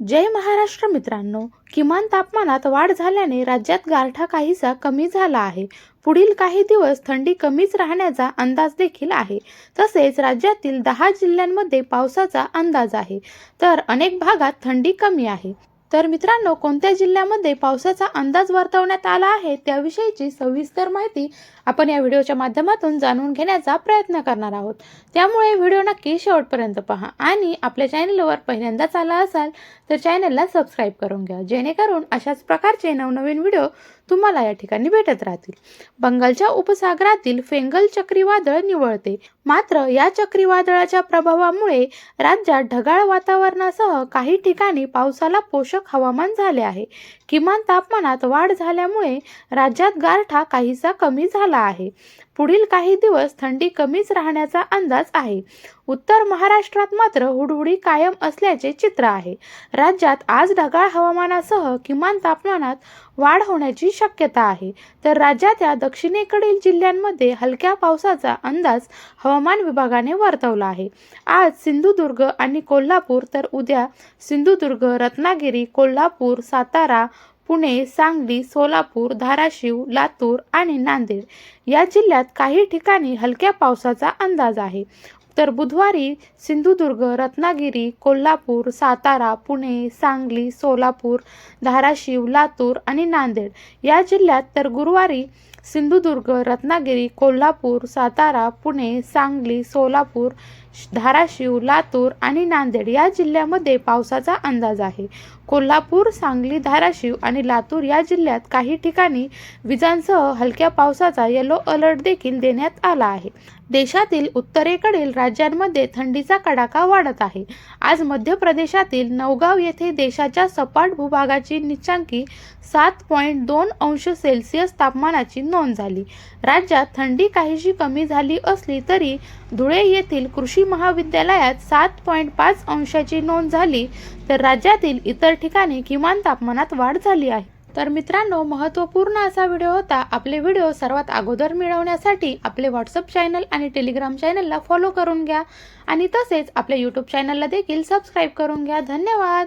जय महाराष्ट्र मित्रांनो किमान तापमानात वाढ झाल्याने राज्यात गारठा काहीसा कमी झाला आहे. पुढील काही दिवस थंडी कमीच राहण्याचा अंदाज देखील आहे. तसेच राज्यातील दहा जिल्ह्यांमध्ये पावसाचा अंदाज आहे. तर अनेक भागात थंडी कमी आहे. तर मित्रांनो कोणत्या जिल्ह्यामध्ये पावसाचा अंदाज वर्तवण्यात आला आहे त्याविषयीची सविस्तर माहिती आपण या व्हिडिओच्या माध्यमातून जाणून घेण्याचा प्रयत्न करणार आहोत. त्यामुळे व्हिडिओ नक्की शेवटपर्यंत पहा आणि आपल्या चॅनलवर पहिल्यांदाच आला असाल तर चॅनलला सबस्क्राईब करून घ्या जेणेकरून अशाच प्रकारचे नवनवीन व्हिडिओ तुम्हाला या ठिकाणी भेटत राहतील. बंगालच्या उपसागरातील फेंगल चक्रीवादळ निवळते. मात्र या चक्रीवादळाच्या प्रभावामुळे राज्यात ढगाळ वातावरणासह काही ठिकाणी पावसाला पोषक हवामान झाले आहे. किमान तापमानात वाढ झाल्यामुळे राज्यात गारठा काहीसा कमी झाला आहे. पुढील काही दिवस थंडी कमीच राहण्याचा अंदाज आहे. उत्तर महाराष्ट्रात मात्र हुडहुडी कायम असल्याचे चित्र आहे. राज्यात आज ढगाळ हवामानासह किमान तापमानात वाढ होण्याची शक्यता आहे. तर राज्याच्या दक्षिणेकडील जिल्ह्यांमध्ये हलक्या पावसाचा अंदाज हवामान विभागाने वर्तवला आहे. आज सिंधुदुर्ग आणि कोल्हापूर तर उद्या सिंधुदुर्ग रत्नागिरी कोल्हापूर सातारा पुणे सांगली सोलापूर धाराशिव लातूर आणि नांदेड या जिल्ह्यात काही ठिकाणी हलक्या पावसाचा अंदाज आहे. तर बुधवारी सिंधुदुर्ग रत्नागिरी कोल्हापूर सातारा पुणे सांगली सोलापूर धाराशिव लातूर आणि नांदेड या जिल्ह्यात तर गुरुवारी सिंधुदुर्ग रत्नागिरी कोल्हापूर सातारा पुणे सांगली सोलापूर धाराशिव लातूर आणि नांदेड या जिल्ह्यामध्ये पावसाचा अंदाज आहे. कोल्हापूर सांगली धाराशिव आणि लातूर या जिल्ह्यात काही ठिकाणी विजांसह हलक्या पावसाचा येलो अलर्ट देखील देण्यात आला आहे. देशातील उत्तरेकडील राज्यांमध्ये थंडीचा कडाका वाढत आहे. आज मध्य प्रदेशातील नवगाव येथे देशाच्या सपाट भूभागाची निचांकी सात पॉईंट दोन अंश सेल्सिअस तापमानाची नोंद झाली. राज्यात थंडी काहीशी कमी झाली असली तरी धुळे येथील कृषी महाविद्यालयात सात पॉईंट पाच अंशाची नोंद झाली तर राज्यातील इतर ठिकाणी किमान तापमानात वाढ झाली आहे. तर मित्रांनो महत्त्वपूर्ण असा व्हिडिओ होता आपले व्हिडिओ सर्वात अगोदर मिळवण्यासाठी आपले व्हॉट्सअप चॅनल आणि टेलिग्राम चॅनलला फॉलो करून घ्या. आणि तसेच आपल्या यूट्यूब चॅनलला देखील सबस्क्राईब करून घ्या. धन्यवाद!